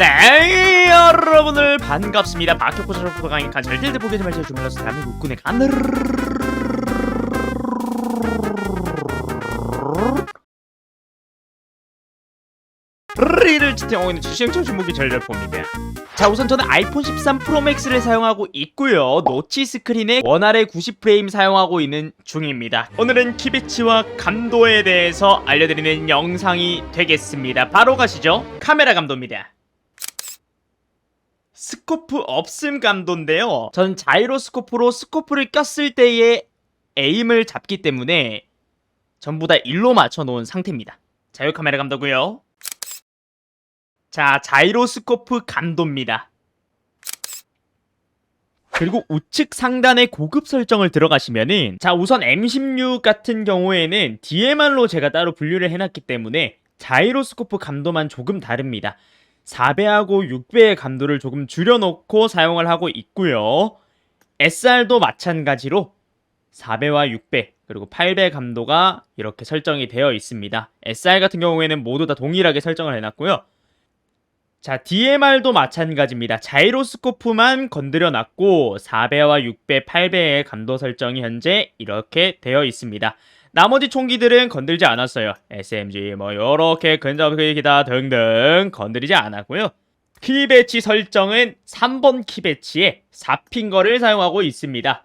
네 여러분들 반갑습니다. 박혁고 저렇고 강의 간절 딜드 보게 좀 해주셔서 주물러서 대한민국 군의 간을. 리를 지탱하고 있는 주시행청 주목이 전력봅니다. 자 우선 저는 아이폰 13 프로맥스를 사용하고 있고요. 노치 스크린에 원활의 90프레임 사용하고 있는 중입니다. 오늘은 키비치와 감도에 대해서 알려드리는 영상이 되겠습니다. 바로 가시죠. 카메라 감도입니다 스코프 없음 감도인데요 저는 자이로스코프로 스코프를 꼈을 때의 에임을 잡기 때문에 전부 다 일로 맞춰 놓은 상태입니다 자유 카메라 감도고요 자, 자이로스코프 감도입니다. 그리고 우측 상단의 고급 설정을 들어가시면은 자, 우선 M16 같은 경우에는 DMR로 제가 따로 분류를 해놨기 때문에 자이로스코프 감도만 조금 다릅니다. 4배하고 6배의 감도를 조금 줄여놓고 사용을 하고 있고요. SR도 마찬가지로 4배와 6배 그리고 8배 감도가 이렇게 설정이 되어 있습니다. SR 같은 경우에는 모두 다 동일하게 설정을 해놨고요. 자, DMR도 마찬가지입니다. 자이로스코프만 건드려 놨고 4배와 6배, 8배의 감도 설정이 현재 이렇게 되어 있습니다. 나머지 총기들은 건들지 않았어요. SMG 뭐 요렇게 근접기 기타 등등 건드리지 않았고요. 키 배치 설정은 3번 키 배치에 4핑거를 사용하고 있습니다.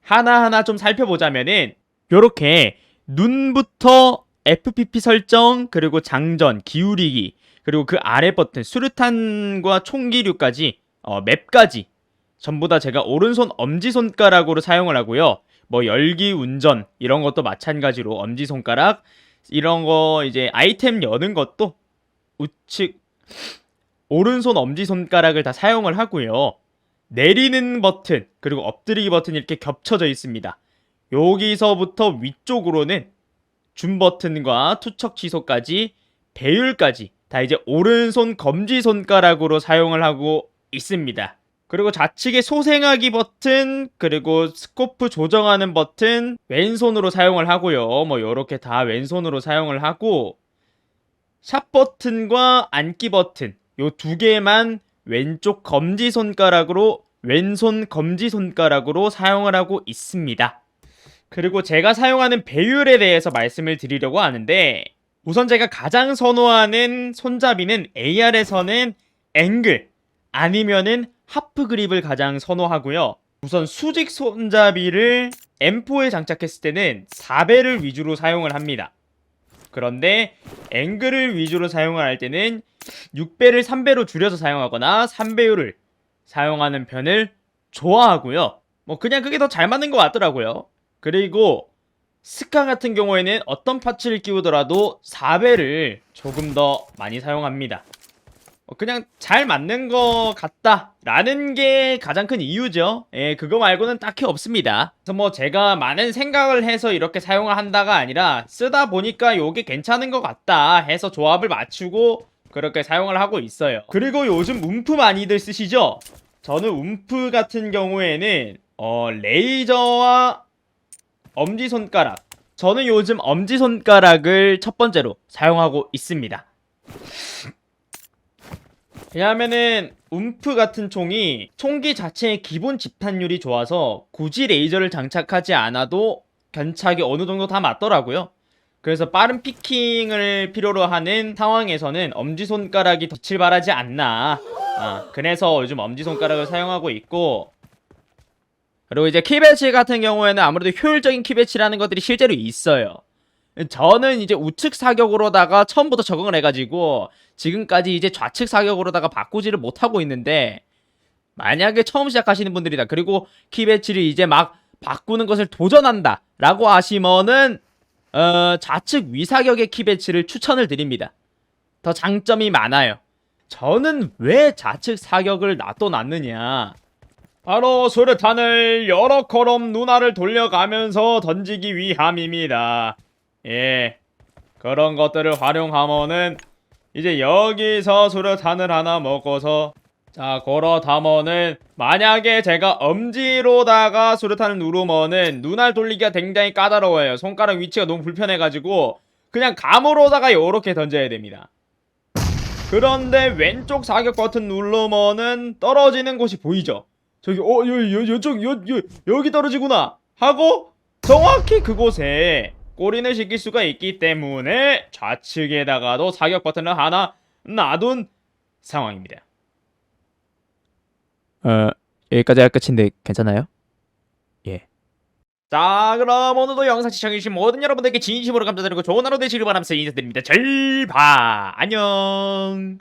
하나하나 좀 살펴보자면은 요렇게 눈부터 FPP 설정 그리고 장전, 기울이기 그리고 그 아래 버튼 수류탄과 총기류까지 어, 맵까지 전부 다 제가 오른손 엄지손가락으로 사용을 하고요. 뭐 열기 운전 이런 것도 마찬가지로 엄지 손가락 이런 거 이제 아이템 여는 것도 우측 오른손 엄지 손가락을 다 사용을 하고요. 내리는 버튼 그리고 엎드리기 버튼 이렇게 겹쳐져 있습니다. 여기서부터 위쪽으로는 줌 버튼과 투척 취소까지 배율까지 다 이제 오른손 검지 손가락으로 사용을 하고 있습니다. 그리고 좌측에 소생하기 버튼 그리고 스코프 조정하는 버튼 왼손으로 사용을 하고요. 뭐 요렇게 다 왼손으로 사용을 하고 샵 버튼과 앉기 버튼 요 두 개만 왼쪽 검지 손가락으로 왼손 검지 손가락으로 사용을 하고 있습니다. 그리고 제가 사용하는 배율에 대해서 말씀을 드리려고 하는데 우선 제가 가장 선호하는 손잡이는 AR에서는 앵글 아니면은 하프 그립을 가장 선호하고요. 우선 수직 손잡이를 M4에 장착했을 때는 4배를 위주로 사용을 합니다. 그런데 앵글을 위주로 사용을 할 때는 6배를 3배로 줄여서 사용하거나 3배율을 사용하는 편을 좋아하고요. 뭐 그냥 그게 더 잘 맞는 것 같더라고요. 그리고 스카 같은 경우에는 어떤 파츠를 끼우더라도 4배를 조금 더 많이 사용합니다. 어, 그냥 잘 맞는 것 같다라는 게 가장 큰 이유죠. 예, 그거 말고는 딱히 없습니다. 그래서 뭐 제가 많은 생각을 해서 이렇게 사용을 한다가 아니라 쓰다 보니까 요게 괜찮은 것 같다 해서 조합을 맞추고 그렇게 사용을 하고 있어요. 그리고 요즘 움프 많이들 쓰시죠? 저는 움프 같은 경우에는 어, 레이저와 엄지손가락. 저는 요즘 엄지손가락을 첫 번째로 사용하고 있습니다. 왜냐하면은 움프 같은 총이 총기 자체의 기본 집탄율이 좋아서 굳이 레이저를 장착하지 않아도 견착이 어느 정도 다 맞더라고요. 그래서 빠른 피킹을 필요로 하는 상황에서는 엄지손가락이 덧칠 바라지 않나. 아, 그래서 요즘 엄지손가락을 사용하고 있고 그리고 이제 키배치 같은 경우에는 아무래도 효율적인 키배치라는 것들이 실제로 있어요. 저는 이제 우측 사격으로다가 처음부터 적응을 해가지고 지금까지 이제 좌측 사격으로다가 바꾸지를 못하고 있는데 만약에 처음 시작하시는 분들이다. 그리고 키배치를 이제 막 바꾸는 것을 도전한다. 라고 하시면은 어, 좌측 위사격의 키배치를 추천을 드립니다. 더 장점이 많아요. 저는 왜 좌측 사격을 놔둬놨느냐. 바로 수류탄을 여러 걸음 누나를 돌려가면서 던지기 위함입니다. 예. 그런 것들을 활용하면은 이제 여기서 수류탄을 하나 먹어서 자 걸어 담으는 만약에 제가 엄지로다가 수류탄을 누르면은 눈알 돌리기가 굉장히 까다로워요. 손가락 위치가 너무 불편해가지고 그냥 감으로다가 요렇게 던져야 됩니다. 그런데 왼쪽 사격 버튼 누르면은 떨어지는 곳이 보이죠? 저기 어 여, 여, 여쪽 여, 여, 여기 떨어지구나 하고 정확히 그곳에 꼬리를 시킬 수가 있기 때문에 좌측에다가도 사격 버튼을 하나 놔둔 상황입니다. 어, 여기까지가 끝인데 괜찮아요? 예. 자 그럼 오늘도 영상 시청해주신 모든 여러분들께 진심으로 감사드리고 좋은 하루 되시길 바라면서 인사드립니다. 절바 안녕